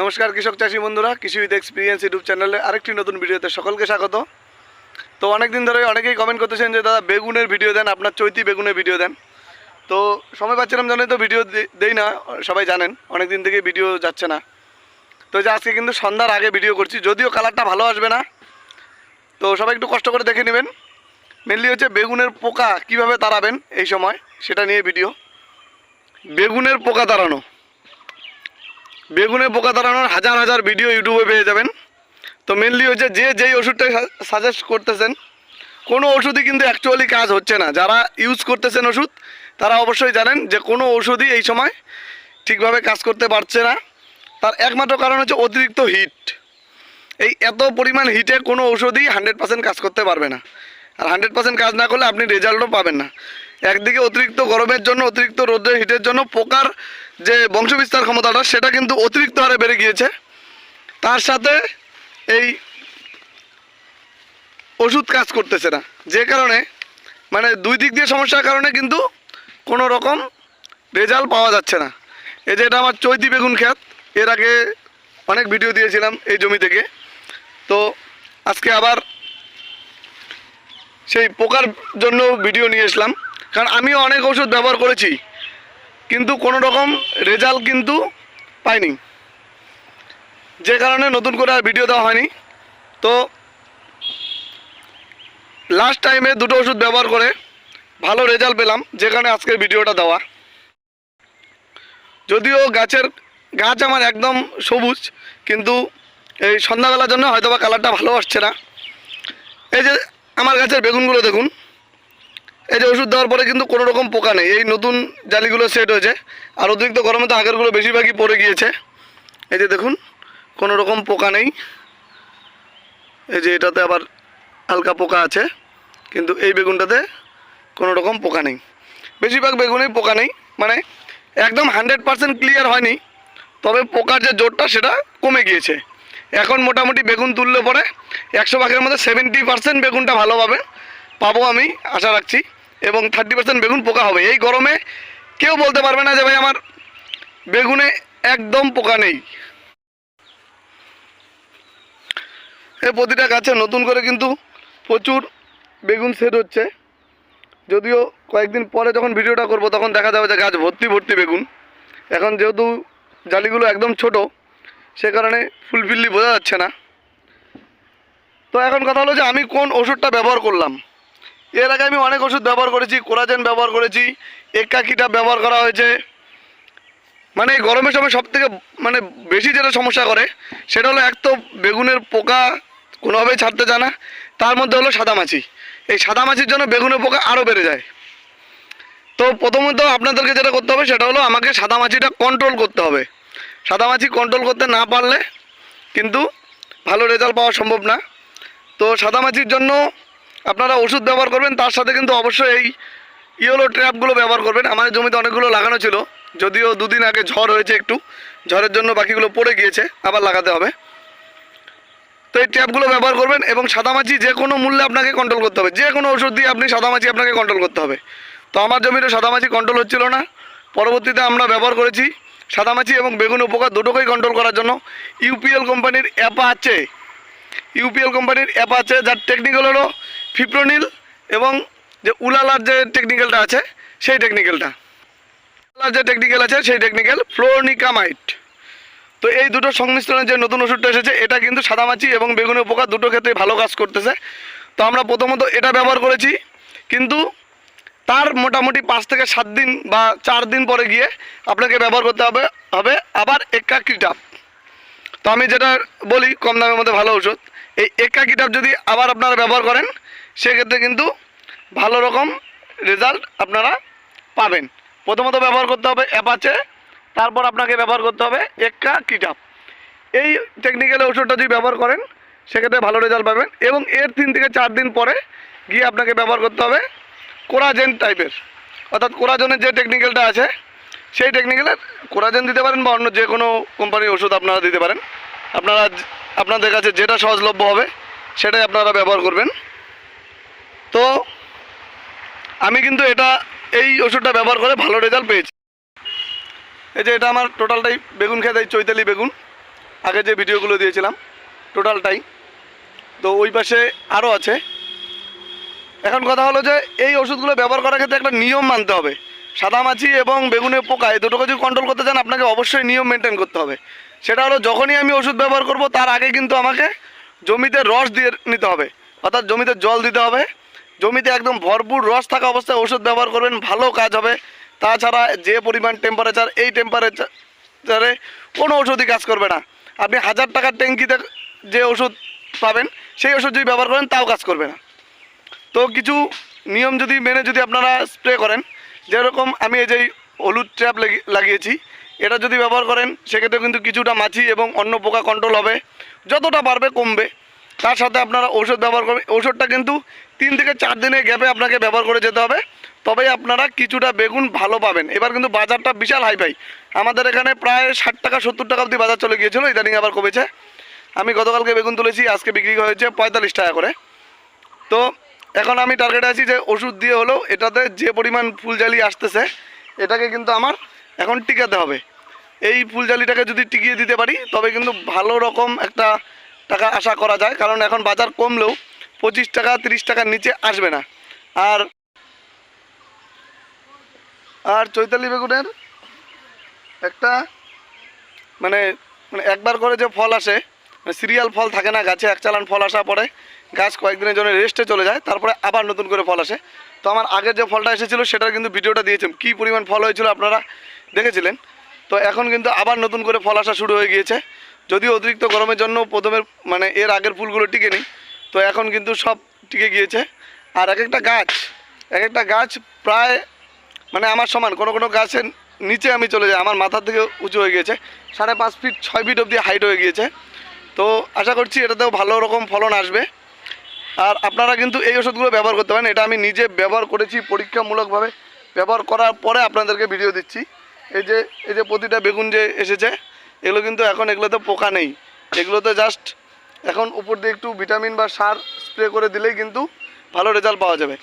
নমস্কার কৃষক চাষি বন্ধুরা, কৃষি উইথ এক্সপিরিয়েন্স ইউটিউব চ্যানেলে আরেকটি নতুন ভিডিওতে সকলকে স্বাগত। তো অনেক দিন ধরে অনেকেই কমেন্ট করতেছেন যে, দাদা, বেগুনের ভিডিও দেন, আপনার চৈতি বেগুনের ভিডিও দেন। তো সময় পাচ্ছিলাম জানেন তো ভিডিও দেই না, সবাই জানেন অনেক দিন থেকে ভিডিও যাচ্ছে না। তো যে আজকে কিন্তু সন্ধ্যার আগে ভিডিও করছি, যদিও কালারটা ভালো আসবে না। তো সবাই একটু কষ্ট করে দেখে নেবেন। মেনলি হচ্ছে বেগুনের পোকা কীভাবে তাড়াবেন এই সময়, সেটা নিয়ে ভিডিও বেগুনের পোকা তাড়ানো। বেগুনে পোকা তাড়ানোর হাজার হাজার ভিডিও ইউটিউবে পেয়ে যাবেন। তো মেনলি হচ্ছে যে যেই ওষুধটা সাজেস্ট করতেছেন, কোনো ওষুধই কিন্তু অ্যাকচুয়ালি কাজ হচ্ছে না। যারা ইউজ করতেছেন ওষুধ, তারা অবশ্যই জানেন যে কোনো ওষুধই এই সময় ঠিকভাবে কাজ করতে পারছে না। তার একমাত্র কারণ হচ্ছে অতিরিক্ত হিট এই এত পরিমাণ হিটে কোনো ওষুধই হান্ড্রেড পার্সেন্ট কাজ করতে পারবে না। আর হান্ড্রেড পার্সেন্ট কাজ না করলে আপনি রেজাল্টও পাবেন না। একদিকে অতিরিক্ত গরমের জন্য, অতিরিক্ত রোদের হিটের জন্য পোকার যে বংশবিস্তার ক্ষমতাটা, সেটা কিন্তু অতিরিক্ত হারে বেড়ে গিয়েছে। তার সাথে এই ওষুধ কাজ করতেছে না। যে কারণে মানে দুই দিক দিয়ে সমস্যার কারণে কিন্তু কোনো রকম রেজাল্ট পাওয়া যাচ্ছে না। এই যে এটা আমার চৈতি বেগুন ক্ষেত, এর আগে অনেক ভিডিও দিয়েছিলাম এই জমি থেকে। তো আজকে আবার সেই পোকার জন্য ভিডিও নিয়ে এসলাম। কারণ আমিও অনেক ওষুধ ব্যবহার করেছি, কিন্তু কোনো রকম রেজাল্ট কিন্তু পাইনি। যে কারণে নতুন করে আর ভিডিও দেওয়া হয়নি। তো লাস্ট টাইমে দুটো ওষুধ ব্যবহার করে ভালো রেজাল্ট পেলাম যে কারণে আজকের ভিডিওটা দেওয়া। যদিও গাছের গাছ আমার একদম সবুজ, কিন্তু এই সন্ধ্যাবেলার জন্য হয়তো বা কালারটা ভালো আসছে না। এই যে আমার গাছের বেগুনগুলো দেখুন। এই যে ওষুধ দেওয়ার পরে কিন্তু কোনো রকম পোকা নেই। এই নতুন জালিগুলো সেট হয়েছে। আর অতিরিক্ত গরমে তো আগেরগুলো বেশিরভাগই পড়ে গিয়েছে। এই যে দেখুন, কোনো রকম পোকা নেই। এই যে এটাতে আবার হালকা পোকা আছে, কিন্তু এই বেগুনটাতে কোনো রকম পোকা নেই। বেশিরভাগ বেগুনেই পোকা নেই। মানে একদম হান্ড্রেড পার্সেন্ট ক্লিয়ার হয়নি। তবে পোকার যে জোরটা, সেটা কমে গিয়েছে। এখন মোটামুটি বেগুন তুললে পরে একশো ভাগের মধ্যে সেভেন্টি পার্সেন্ট বেগুনটা ভালো পাবে পাবো আমি, আশা রাখছি। এবং থার্টি পার্সেন্ট বেগুন পোকা হবে। এই গরমে কেউ বলতে পারবে না যে ভাই আমার বেগুনে একদম পোকা নেই। এই প্রতিটা গাছে নতুন করে কিন্তু প্রচুর বেগুন সেট হচ্ছে। যদিও কয়েকদিন পরে যখন ভিডিওটা করব, তখন দেখা যাবে যে গাছ ভর্তি ভর্তি বেগুন। এখন যেহেতু জালিগুলো একদম ছোট, সে কারণে ফুলফিল্লি বোঝা যাচ্ছে না। তো এখন কথা হলো যে আমি কোন ওষুধটা ব্যবহার করলাম? এর আগে আমি অনেক ওষুধ ব্যবহার করেছি কোরাজেন ব্যবহার করেছি, একাকিটা ব্যবহার করা হয়েছে। মানে গরমের সময় সব থেকে মানে বেশি যেটা সমস্যা করে, সেটা হলো এক তো বেগুনের পোকা কোনোভাবেই ছাড়তে চায় না। তার মধ্যে হলো সাদামাছি এই সাদামাছির জন্য বেগুনের পোকা আরও বেড়ে যায়। তো প্রথমত আপনাদেরকে যেটা করতে হবে, সেটা হলো আমাকে সাদামাছিটা কন্ট্রোল করতে হবে। সাদামাছি কন্ট্রোল করতে না পারলে কিন্তু ভালো রেজাল্ট পাওয়া সম্ভব না। তো সাদামাছির জন্য আপনারা ওষুধ ব্যবহার করবেন, তার সাথে কিন্তু অবশ্যই এই ইয়েলো ট্র্যাপগুলো ব্যবহার করবেন। আমাদের জমিতে অনেকগুলো লাগানো ছিল, যদিও দুদিন আগে ঝড় হয়েছে একটু। ঝড়ের জন্য বাকিগুলো পড়ে গিয়েছে, আবার লাগাতে হবে। তো এই ট্যাপগুলো ব্যবহার করবেন এবং সাদামাছি যে কোনো মূল্যে আপনাকে কন্ট্রোল করতে হবে। যে কোনো ওষুধ দিয়ে আপনি সাদামাছি আপনাকে কন্ট্রোল করতে হবে। তো আমার জমিতে সাদামাছি কন্ট্রোল হচ্ছিল না। পরবর্তীতে আমরা ব্যবহার করেছি সাদামাছি এবং বেগুন উপকার দুটোকেই কন্ট্রোল করার জন্য। ইউপিএল কোম্পানির অ্যাপ আছে ইউপিএল কোম্পানির অ্যাপ আছে যার টেকনিক্যাল হলো ফিপ্রোনিল এবং যে উলালার যে টেকনিক্যালটা আছে, সেই টেকনিক্যালটা উলালার যে টেকনিক্যাল আছে, সেই টেকনিক্যাল ফ্লোনিকামাইট তো এই দুটো সংমিশ্রণের যে নতুন ওষুধটা এসেছে, এটা কিন্তু সাদামাছি এবং বেগুনের পোকা দুটো ক্ষেত্রে ভালো কাজ করতেছে। তো আমরা প্রথমত এটা ব্যবহার করেছি, কিন্তু তার মোটামুটি পাঁচ থেকে সাত দিন বা চার দিন পরে গিয়ে আপনাকে ব্যবহার করতে হবে হবে আবার এক্কা কিটাপ তো আমি যেটা বলি, কম দামের মধ্যে ভালো ওষুধ। এই এক্কা কিটাপ যদি আবার আপনারা ব্যবহার করেন সেক্ষেত্রে কিন্তু ভালো রকম রেজাল্ট আপনারা পাবেন। প্রথমত ব্যবহার করতে হবে অ্যাপাচে তারপর আপনাকে ব্যবহার করতে হবে এক্কা কিটাপ এই টেকনিক্যাল ওষুধটা যদি ব্যবহার করেন, সেক্ষেত্রে ভালো রেজাল্ট পাবেন এবং এর তিন থেকে চার দিন পরে গিয়ে আপনাকে ব্যবহার করতে হবে কোরাজেন টাইপের অর্থাৎ কোরাজনের যে টেকনিক্যালটা আছে, সেই টেকনিক্যালের কোরাজেন দিতে পারেন বা অন্য যে কোনো কোম্পানির ওষুধ আপনারা দিতে পারেন। আপনারা আপনাদের কাছে যেটা সহজলভ্য হবে, সেটাই আপনারা ব্যবহার করবেন। তো আমি কিন্তু এটা, এই ওষুধটা ব্যবহার করে ভালো রেজাল্ট পেয়েছি। এই যে এটা আমার টোটালটাই বেগুন খেতে এই চৈতালি বেগুন। আগে যে ভিডিওগুলো দিয়েছিলাম টোটালটাই তো ওই পাশে আরও আছে। এখন কথা হলো যে, এই ওষুধগুলো ব্যবহার করার ক্ষেত্রে একটা নিয়ম মানতে হবে। সাদা মাছি এবং বেগুনে পোকা, এই দুটোকে যদি কন্ট্রোল করতে চান, আপনাকে অবশ্যই নিয়ম মেনটেন করতে হবে। সেটা হলো, যখনই আমি ওষুধ ব্যবহার করব, তার আগে কিন্তু আমাকে জমিতে রস দিয়ে নিতে হবে। অর্থাৎ জমিতে জল দিতে হবে। জমিতে একদম ভরপুর রস থাকা অবস্থায় ওষুধ ব্যবহার করবেন, ভালো কাজ হবে। তাছাড়া যে পরিমাণ টেম্পারেচার এই টেম্পারেচারে কোনো ওষুধই কাজ করবে না। আপনি হাজার টাকার ট্যাঙ্কিতে যে ওষুধ পাবেন, সেই ওষুধ যদি ব্যবহার করেন, তাও কাজ করবে না। তো কিছু নিয়ম যদি মেনে যদি আপনারা স্প্রে করেন, যেরকম আমি এই যে হলুদ ট্র্যাপ লাগিয়েছি, এটা যদি ব্যবহার করেন, সেক্ষেত্রে কিন্তু কিছুটা মাছি এবং অন্য পোকা কন্ট্রোল হবে। যতটা পারবে কমবে। তার সাথে আপনারা ওষুধ ব্যবহার করবেন। ওষুধটা কিন্তু তিন থেকে চার দিনের গ্যাপে আপনাকে ব্যবহার করে যেতে হবে। তবেই আপনারা কিছুটা বেগুন ভালো পাবেন। এবার কিন্তু বাজারটা বিশাল হাই ফাই আমাদের এখানে প্রায় ষাট টাকা, সত্তর টাকা অবধি বাজার চলে গিয়েছিল। ইদানিং আবার কমেছে। আমি গতকালকে বেগুন তুলেছি, আজকে বিক্রি হয়েছে পঁয়তাল্লিশ টাকা করে। তো এখন আমি টার্গেটে আছি যে ওষুধ দিয়ে হলেও এটাতে যে পরিমাণ ফুলজালি আসতেছে, এটাকে কিন্তু আমার এখন টিকাতে হবে। এই ফুলজালিটাকে যদি টিকিয়ে দিতে পারি, তবে কিন্তু ভালো রকম একটা টাকা আশা করা যায়, কারণ এখন বাজার কমলেও পঁচিশ টাকা, তিরিশ টাকার নিচে আসবে না। আর আর চৈতালি বেগুনের একটা মানে মানে একবার করে যে ফল আসে মানে সিরিয়াল ফল থাকে না গাছে এক চালান ফল আসা পরে গাছ কয়েকদিনের জন্য রেস্টে চলে যায়, তারপরে আবার নতুন করে ফল আসে। তো আমার আগের যে ফলটা এসেছিল, সেটার কিন্তু ভিডিওটা দিয়েছিলাম কী পরিমাণ ফল হয়েছিল আপনারা দেখেছিলেন? তো এখন কিন্তু আবার নতুন করে ফল আসা শুরু হয়ে গিয়েছে। যদিও অতিরিক্ত গরমের জন্য প্রথমে মানে এর আগের ফুলগুলো টিকে নেই। তো এখন কিন্তু সব টিকে গিয়েছে। আর এক একটা গাছ এক একটা গাছ প্রায় মানে আমার সমান, কোনো কোনো গাছের নিচে আমি চলে যাই, আমার মাথার থেকে উঁচু হয়ে গিয়েছে। সাড়ে পাঁচ ফিট ছয় ফিট অবধি হাইট হয়ে গিয়েছে। তো আশা করছি এটাতেও ভালো রকম ফলন আসবে। আর আপনারা কিন্তু এই ওষুধগুলো ব্যবহার করতে পারেন। এটা আমি নিজে ব্যবহার করেছি পরীক্ষামূলকভাবে। ব্যবহার করার পরে আপনাদেরকে ভিডিও দিচ্ছি। এই যে এই যে প্রতিটা বেগুন যে এসেছে এগুলো কিন্তু এখন এগুলোতে পোকা নেই। এগুলোতে জাস্ট এখন উপর দিয়ে একটু ভিটামিন বা সার স্প্রে করে দিলেই কিন্তু ভালো রেজাল্ট পাওয়া যাবে।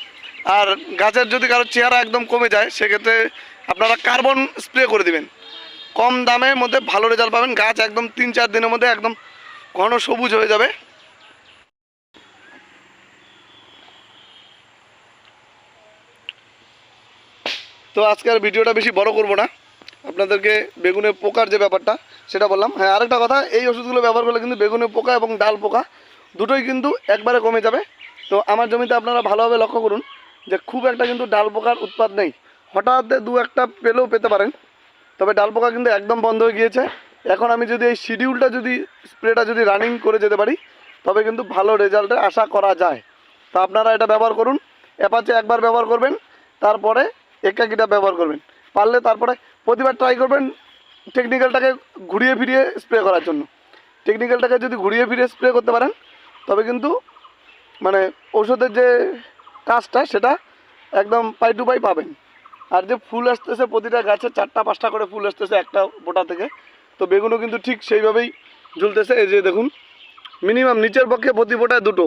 আর গাছের যদি কারও চেহারা একদম কমে যায়, সেক্ষেত্রে আপনারা কার্বন স্প্রে করে দিবেন। কম দামের মধ্যে ভালো রেজাল্ট পাবেন। গাছ একদম তিন চার দিনের মধ্যে একদম ঘন সবুজ হয়ে যাবে। তো আজকের ভিডিওটা বেশি বড় করব না। আপনাদেরকে বেগুনের পোকার যে ব্যাপারটা, সেটা বললাম। হ্যাঁ আরেকটা কথা, এই ওষুধগুলো ব্যবহার করলে কিন্তু বেগুনের পোকা এবং ডাল পোকা দুটোই কিন্তু একবারে কমে যাবে। তো আমার জমিতে আপনারা ভালোভাবে লক্ষ্য করুন যে খুব একটা কিন্তু ডাল পোকার উৎপাদ নেই। হঠাৎ দু একটা পেলেও পেতে পারেন। তবে ডাল পোকা কিন্তু একদম বন্ধ হয়ে গিয়েছে। এখন আমি যদি এই শিডিউলটা যদি, স্প্রেটা যদি রানিং করে যেতে পারি, তবে কিন্তু ভালো রেজাল্টের আশা করা যায়। তো আপনারা এটা ব্যবহার করুন। অ্যাপাচে একবার ব্যবহার করবেন, তারপরে একাকিটা ব্যবহার করবেন। পারলে তারপরে প্রতিবার ট্রাই করবেন টেকনিক্যালটাকে ঘুরিয়ে ফিরিয়ে স্প্রে করার জন্য। টেকনিক্যালটাকে যদি ঘুরিয়ে ফিরিয়ে স্প্রে করতে পারেন, তবে কিন্তু মানে ওষুধের যে কাজটা, সেটা একদম পাই টু পাই পাবেন। আর যে ফুল আসতেছে প্রতিটা গাছে চারটা, পাঁচটা করে ফুল আসতেছে একটা বোটা থেকে, তো বেগুনও কিন্তু ঠিক সেইভাবেই ঝুলতেছে। এই যে দেখুন মিনিমাম নিচের পক্ষে প্রতি বোটায় দুটো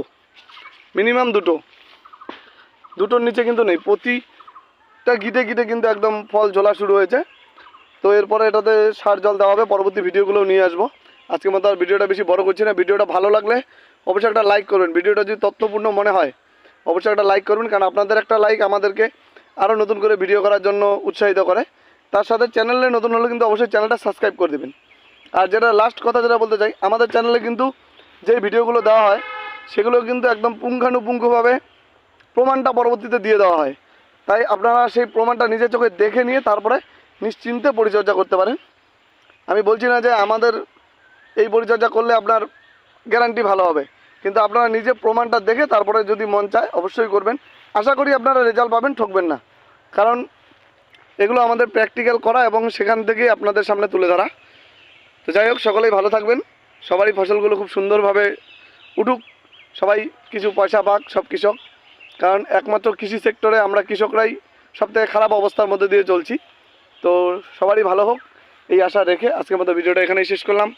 মিনিমাম দুটো। দুটোর নিচে কিন্তু নেই, প্রতিটা গিটে গিটে কিন্তু একদম ফল ঝোলা শুরু হয়েছে। তো এরপরে এটাতে সার জল দেওয়া হবে, পরবর্তী ভিডিওগুলো নিয়ে আসব। আজকের মতো আর ভিডিওটা বেশি বড় করছি না, ভিডিওটা ভালো লাগলে অবশ্যই একটা লাইক করবেন। ভিডিওটা যদি তথ্যপূর্ণ মনে হয়, অবশ্যই একটা লাইক করবেন, কারণ আপনাদের একটা লাইক আমাদেরকে আরও নতুন করে ভিডিও করার জন্য উৎসাহিত করে। তার সাথে চ্যানেলে নতুন হলে কিন্তু অবশ্যই চ্যানেলটা সাবস্ক্রাইব করে দেবেন। আর যেটা লাস্ট কথা যেটা বলতে চাই, আমাদের চ্যানেলে কিন্তু যে ভিডিওগুলো দেওয়া হয়, সেগুলো কিন্তু একদম পুঙ্খানুপুঙ্খভাবে প্রমাণটা পরবর্তীতে দিয়ে দেওয়া হয়। তাই আপনারা সেই প্রমাণটা নিজের চোখে দেখে নিয়ে তারপরে নিশ্চিন্তে পরিচর্যা করতে পারেন। আমি বলছি না যে আমাদের এই পরিচর্যা করলে আপনার গ্যারান্টি ভালো হবে। কিন্তু আপনারা নিজে প্রমাণটা দেখে তারপরে যদি মন চায় অবশ্যই করবেন। আশা করি আপনারা রেজাল্ট পাবেন, ঠকবেন না। কারণ এগুলো আমাদের প্র্যাকটিক্যাল করা এবং সেখান থেকে আপনাদের সামনে তুলে ধরা। তো যাই হোক, সকলেই ভালো থাকবেন। সবারই ফসলগুলো খুব সুন্দরভাবে উঠুক। সবাই কিছু পয়সা পাক, সব কৃষক। কারণ একমাত্র কৃষি সেক্টরে আমরা কৃষকরাই সবথেকে খারাপ অবস্থার মধ্যে দিয়ে চলছি। তো সবারই ভালো হোক এই আশা রেখে আজকের মতো ভিডিওটা এখানেই শেষ করলাম।